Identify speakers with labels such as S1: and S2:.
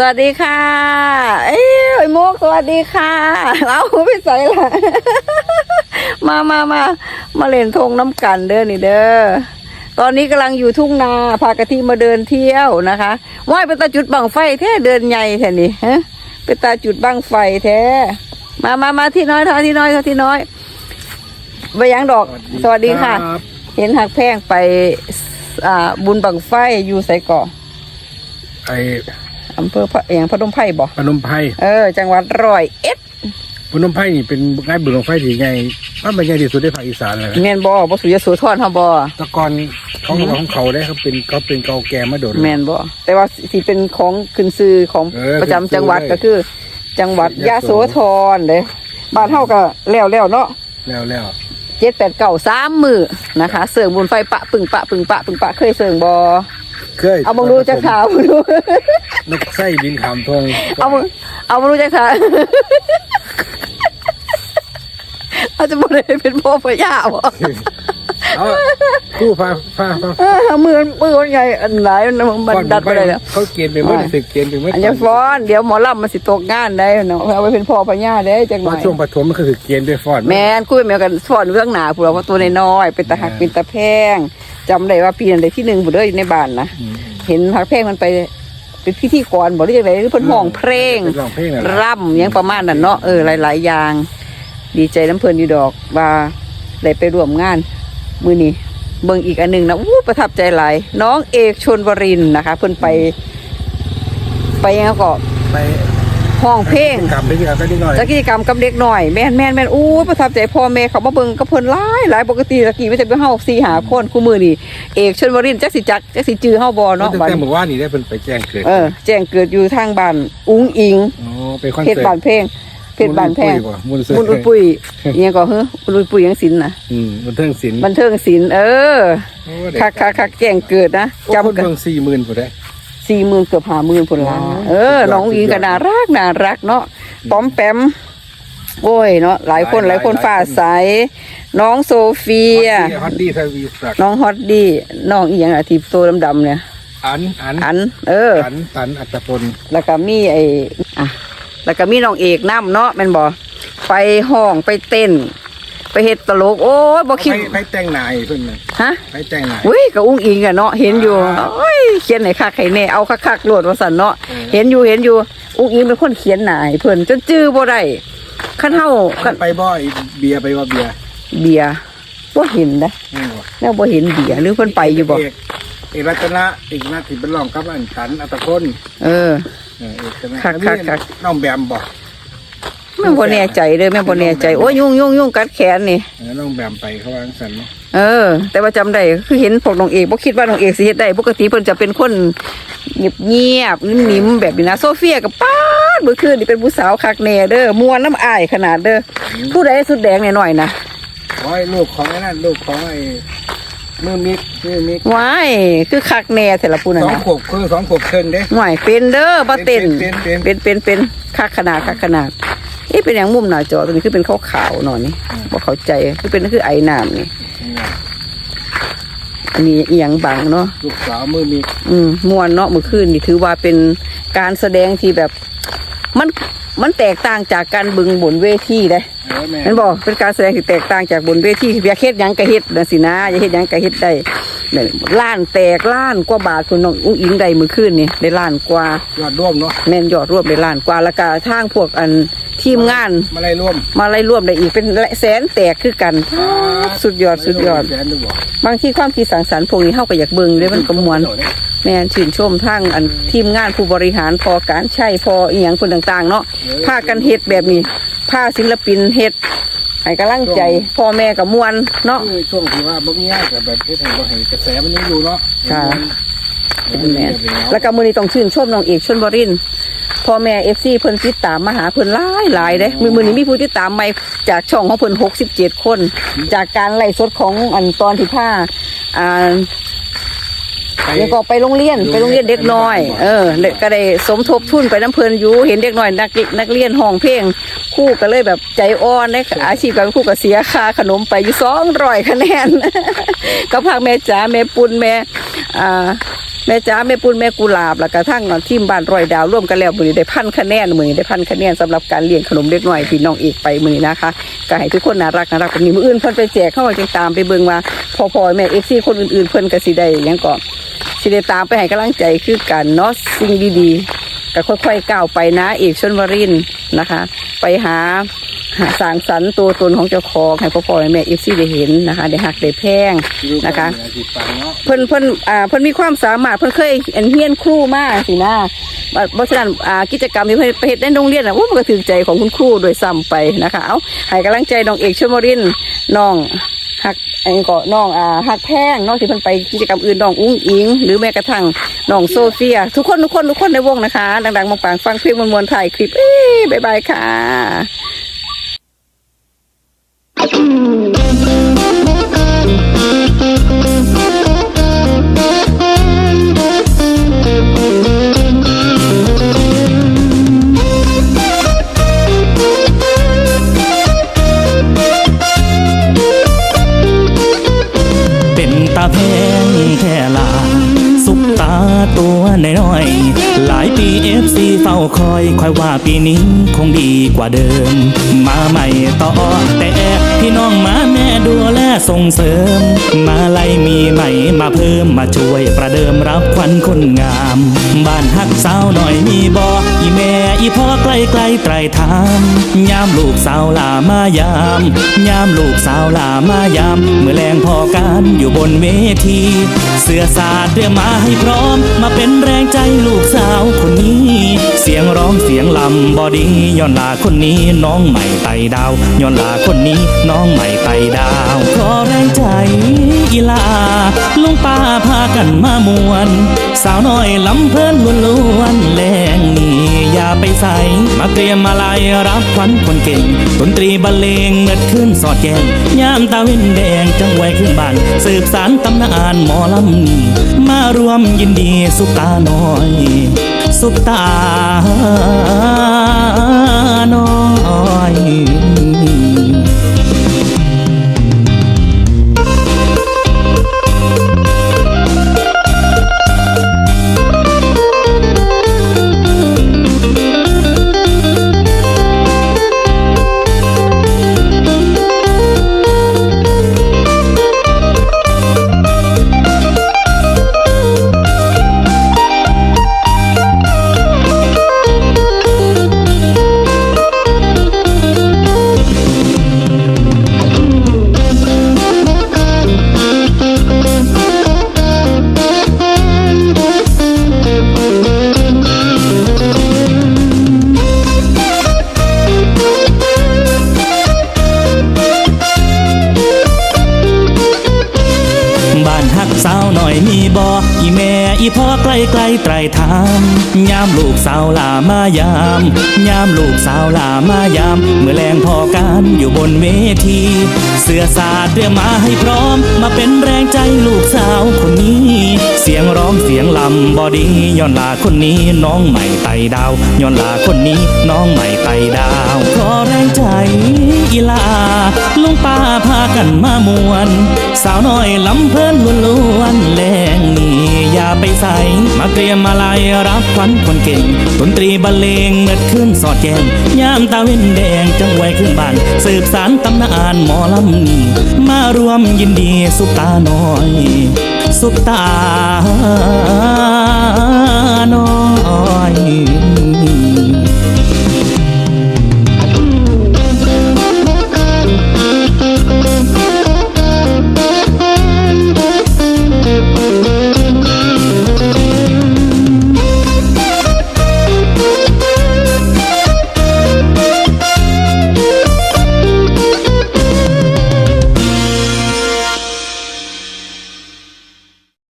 S1: สวัสดีค่ะ เอ้ยไอ้โมกสวัสดีค่ะเอาไปใส่ละมามามามาเล่นทงน้ำกันเด้อนี่เด้อตอนนี้กำลังอยู่ทุ่งนาพากะทิมาเดินเที่ยวนะคะว่ายเป็นตาจุดบังไฟแท้เดินใหญ่แท้นี่ฮะเป็นตาจุดบังไฟแท้ มามามาที่น้อยเท่าที่น้อยเท่าที่น้อยไปยังดอก สวัสดีค่ะ
S2: รับ
S1: เห็นหักแพงไปอ่าบุญบังไฟอยู่ใส่ก่อ
S2: ไอ้
S1: อำเภอพระเอียงพระดมไผ่บ่
S2: พนมไพร
S1: เออ จังหวัดร้อยเอ็ด
S2: พนมไพรนี่เป็นงานบุญของไฟที่ใหญ่มันเป็นใหญ่ที่สุดในภาคอีสานเลยนะ
S1: แม่นบ่บ่สุยโสธรเฮาบ่
S2: แตะกอนเขาของเขาได้เขาเป็นเขาเป็นเก่าแก่มาโดด
S1: แม่นบ่แต่ว่าสิเป็นของขึ้นชื่อของ
S2: เออ
S1: ประจำ
S2: ขึ้นชื่อ
S1: จังหวัด
S2: เลย
S1: ก็คือ จังหวัดยะโสธรเด้บ้านเฮาก็แล้วแล้วเนาะ
S2: แล้วแล้ว
S1: เจ็ดแปดเก้าสามมือนะคะ เสิร์งบุญไฟปะปึงปะปึงปะปึงปะเคยเสิร์งบ่
S2: เคย
S1: เอาบังรู้จักขาวบ่รู้
S2: นกไส้บินขามทง
S1: เอาบังเอาบังรู้จักขาวเอาจะบ่ได้เป็นพ่อพญาบ่
S2: เอาผู้พาพาพา
S1: เออมือมือมันใหญ่อันไหนมันมันดัดไปได้แล้ว
S2: เขาเกณฑ์ไปเมื่อสึกเกณฑ์ไปเมื่อ
S1: อันนี้ฟ้อนเดี๋ยวหมอลำมันสิตกงานได้เนาะเอาไปเป็นพ่อพญาได้จังห
S2: ต
S1: น่
S2: อ
S1: อนย
S2: ช่วงปฐมมันคือสึกเกณฑ์ไปฟอน
S1: แมนคุยแมวกันฟ้อนเรื่องหนาผู้เราว่าตัวน้อยๆเป็นตาหักเป็นตาแพง จำได้ว่าปีนั้นได้ที่หนึ่งผู้เด้ออยู่ในบ้านนะ
S2: อืม
S1: เห็นหักแพงมันไปเป็นพิธีกรบอกได้จังไดหรือเพิ่นห้องเพลง
S2: เป็นร้องเพลงน่ะล่ะ
S1: ร่ำหยังประมาณนั้นเนาะเออหลาย ๆ อย่าง ดีใจน้ำเพลินอยู่ดอกว่าได้ไปร่วมงาน มือนี้เบิ่งอีกอันหนึ่งนะอู้ประทับใจหลายน้องเอกชนวรินทร์นะคะ เพิ่นไป ไปยังไงก็
S2: ไป
S1: ห้องเพลง
S2: กลับไปที่กลับไปนิดหน่อย
S1: จักกิจกรรมกับเด็กหน่อยแม่นแม่นแม่นอู้ประทับใจพ่อแม่เขามาเบิ่งกับเพิ่นหลายหลายปกติตะกี้ไม่ใช่เป็นเฮาสี่หาคนคู่มือนี่เอกชนวรินทร์จักสิจักจักสิจื้อเฮาบ่เนาะ
S2: ตั้ง
S1: บัด
S2: แต่เมื่อวานนี่ได้เป็นไปแจ้งเกิด
S1: เออแจ้งเกิดอยู่ทางบ้านอุ้งอิง
S2: อ๋อเป็นคอน
S1: เพชร
S2: เสิร์
S1: บ้า
S2: ต
S1: นเพลงเพชรบ้านแพง
S2: มุน
S1: มุนอุยปุยอิหยังก็เฮ้อมุนอุยปุยยังศิลป์นะ
S2: อืมมันเทิงศิลป์
S1: บันเทิงศิลป์เออ
S2: โอ้เด็ก
S1: คักคักคักแจ้งเกิดนะ
S2: จำ
S1: จำ
S2: กั
S1: กันน
S2: สี่หมื่นผู้ใด
S1: สี่หมื่นเกือบห้าหมื่นพุ่นละ
S2: อ๋อ
S1: เออ
S2: สุดยอด
S1: น้องอุ้งอิงก็น่ารักน่ารักเนาะป้อมแปมโอ้ยเนาะหลายคนห
S2: ห
S1: ลา
S2: ลายย
S1: คน
S2: หลาย
S1: ฝ่าใสน้องโซเฟีย
S2: ฮอตดี้ทวีศักดิ์
S1: น้องฮอตดี้น้องอีหยังอะที่โตดำๆเนี่ย
S2: อันอัน
S1: อัน เออ
S2: อันตันอัตพล
S1: แล้วก็มีไอ้อะแล้วก็มีน้องเอกน้ำเนาะแม่นบ่ไปห้องไปเต้น ไปเฮ็ดตลก โอ้ยบ่คิด
S2: ไปไปแต่งหนายเพิ่นน่ะ
S1: ฮะ
S2: ไปแต่งหนาย
S1: อุ้ยก็อุ้งอิงอะเนาะเห็นอยู่
S2: อ่า
S1: โอ้ยเขียนให้คักให้แน่เอาคักๆโลดว่าซั่นเนาะ
S2: เออ
S1: เห็นอยู่เห็นอยู่อุ้งอิงเป็นคนเขียนหนาให้เพิ่นจนจื้อบ่ได้คันเฮาคัน
S2: ไปบ่อยเบียร์ไปว่าเบียร์
S1: เบียร์บ่เห็นนะ
S2: นี่บ่
S1: แล้วบ่เห็นเบียร์หรือเพิ่นไปอยู่บ่
S2: เอกเอกรัตนะอีกนาที่เป็นรองกับอันตันอัตพล
S1: เออ
S2: เออเอกรัตนะ
S1: คักคักคัก
S2: น้องแบมบ่
S1: แม่บ่แน่ใจเด้อแม่บ่แน่ใจโอ้ยยุ่งยุ่งยุ่งกัดแขนนี่
S2: เออน้องแบมไปเขาว่าจังซั่นเนาะ
S1: เออ แต่ว่าจำได้คือเห็นพวกน้องเอกบ่คิดว่าน้องเอกสิเฮ็ดได้ปกติเพิ่นจะเป็นคนเงียบเงียบๆนิ่มๆแบบนี้นะโซเฟียกับป้าดเมื่อคืนนี่เป็นผู้สาวคักแน่เด้อม่วนน้ำอายขนาดเด้อผู้ใดสุดแดงหน่อยๆนะ
S2: โอ้ยลูกของไอ้นั่นลูกของไอ้มือมิกมือมิก
S1: ว้ายคือคักแน่แต่ละผู้นั่น
S2: สอง
S1: นะ
S2: ขวบคือสองขวบครึ่งเด้
S1: หน่อยเป็นเด้อบ่เต้น
S2: เป็นเป็น
S1: เป็น เป็นเป็นคักขนาดคักขนาด เอ๊ะเป็นอย่างมุมหน้าจอตรงนี้คือเป็นขาวๆหน่อยนี่บ่เข้าใจคือเป็นคือไอ้น้ำนี่อันนี้อีหยังบังเนาะ
S2: ลูกสาวมือมิก
S1: อืมมวนเนาะเมื่อคืนนี่ถือว่าเป็นการแสดงที่แบบ มันมันแตกต่างจากการบึงบนเวทีเลย
S2: เออแม่
S1: เห็นบอกเป็นการแสดงที่แตกต่างจากบนเวทีอยากเฮ็ดหยังก็เฮ็ดนะสินะอยากเฮ็ดหยังก็เฮ็ดได้เนี่ยล้านแตกล้านกว่าบาทคุณน้องอุ้งอิงได้เมื่อคืนนี่ได้ล้านกว่าย
S2: อดร่วมเนาะ
S1: แม่นยอดรวมได้ล้านกว่าแล้วก็ทางพวกอัน ทีมงาน
S2: มาไล่ร่วม
S1: มาไล่รวมได้อีกเป็นแสนแตกคือกัน สุดยอดสุดยอด
S2: แสนดูบ่
S1: บางที่ความคิดสังสรรค์พวกนี้เฮาก็อยากเบิ่งเด้มันก็ม่วน แม่นชื่นชมทั้งอันทีมงานผู้บริหารพอการใช้พออีหยังคนต่างๆ เนาะพากันเฮ็ดแบบนี้พาศิลปินเฮ็ดให้กำลังใจพ่อแม่กับมวนเนาะ
S2: คือช่วงที่ว่าบ่มีงานกับแบบเฮ็ดให้บ่ให้กระแสมันยังอยู่เนาะ
S1: ค่ะ
S2: เออ
S1: เป็นแม่น
S2: เดี๋ยว
S1: แล้วก็มื้อนี้ต้องชื่นชมน้องเอกชนบรินทร์ พ่อแม่ FC เพิ่นติดตามมาหาเพิ่นหลายหลายเด้มื้อมื้อนี้มีผู้ติดตามใหม่จากช่องของเพิ่น67คน จากการไล่สดของอันตอนที่ผ้าอ่า
S2: ไป
S1: แล้วก็ไปโรงเรียนไปโรงเรียนเด็กน้อย เออเด็กก็ได้สมทบทุนไปน้ำเพลินอยู่เห็นเด็กน้อยนักเรียนนักเรียนห้องเพลงครู่ก็เลยแบบใจอ่อนได้อาชีพการเป็นครู่ก็เสียค่าขนมไปอยู่สองร้อยคะแนนก็พากแม่จ๋าแม่ปุนแม่อ่า แม่จ๋าแม่ปุ้นแม่กุหลาบแล้วก็ทั้งทีมบ้านรอยดาวร่วมกันแล้วมือนี้ได้พันคะแนนมือนี้ได้พันคะแนนสำหรับการเลี้ยงขนมเด็กน้อยที่น้องเอกไปมือนี้นะคะก็ให้ทุกคนน่ารักน่ารักแบบนี้มืออื่นเพิ่นไปแจกเข้ามาจึงตามไปเบิ่งว่าพอพอแม่เอฟซีคนอื่นๆ เพิ่นก็สิได้ยังก่อนสิได้ตามไปให้กำลังใจคือกันเนาะสิ่งดีๆก็ค่อยๆก้าวไปนะเอกชนวรินทร์นะคะ ไปหา สร้างสรรค์ตัวตนของเจ้าของให้พ่อพ่อแม่เอฟซีได้เห็นนะคะได้หักได้แพงนะคะ
S2: อาชีพปังเน
S1: เพิ่นเพิ่นอ่าเพิ่นมีความสามารถเพิ่นเคยอันเฮียนครูมากสินะบ่เพราะฉะนั้นอ่ากิจกรรมที่เพิ่นไปเฮ็ดในโรงเรียนน่ะโอ้มันก็ถึงใจของคุณครูโดยซ้ำไปนะคะเอาให้กำลังใจน้องเอกชมรินทร์น้องฮักไอ้ก็น้องอ่าฮักแพงน้องที่เพิ่นไปกิจกรรมอื่นน้องอุ้งอิง หรือแม้กระทั่งน้องโซเฟีย ทุกคนทุกคนทุกคนในวงนะคะ ดังๆปังฟังเพลงมวนๆถ่ายคลิปเอ้ยบ๊ายบายค่ะ
S3: เป็นตาแพงแท่ลา สุกตาตัวน้อยๆหลายปี สีเฝ้าคอยคอยว่าปีนี้คงดีกว่าเดิม มาใหม่ต่อแต่พี่น้องมาม ดูแลส่งเสริม มาไล่มีใหม่มาเพิ่มมาช่วยประเดิมรับควันคนงาม บ้านฮักสาวหน่อยมีบออีแม่อีพ่อใกล้ใกลไตรทามยามลูกสาวลามายามยามลูกสาวลามายามเมื่อแรงพอการอยู่บนเวที เสื้อสาดเตรียมมาให้พร้อม มาเป็นแรงใจลูกสาวคนนี้ เสียงร้องเสียงลำบอดีย้อนลาคนนี้น้องใหม่ไต่ดาวย้อนลาคนนี้น้องใหม่ไต่ดาววขอแรงใจอีลาลุงป้าพากันมามวน สาวน้อยลำเพลินล้วนแรงนี่อย่าไปใส่มาเตรียมมาลายรับขวัญคนเก่งดนตรีบรรเลงเมื่อขึ้นสอดแจงยามตาเว้นแดงจังไวขึ้นบ้าน สืบสารตำนานหมอลำนี้มารวมยินดีสุตาน้อย สุตาน้อย ไตรทามยามลูกสาวลามายาม ยามลูกสาวลามายาม เมื่อแรงพอการอยู่บนเวที เสื้อสาดเตรียมมาให้พร้อม มาเป็นแรงใจลูกสาวคนนี้ เสียงร้องเสียงลำบอดีย้อนลาคนนี้น้องใหม่ไต่ดาวย้อนลาคนนี้น้องใหม่ไต่ดาวขอแรงใจอีลาลุงป้าพากันมามวน สาวน้อยลำเพลินล้วนแรงนี่ อย่าไปใส่มาเตรียมมาลายรับขวัญคนเก่งดนตรีบรรเลงเมิดขึ้นสอดแจงยามตาเว้นแดงจังไว้ขึ้นบ้าน สืบสารตำนานหมอลำนี้มารวมยินดีสุตาน้อย สุตาน้อย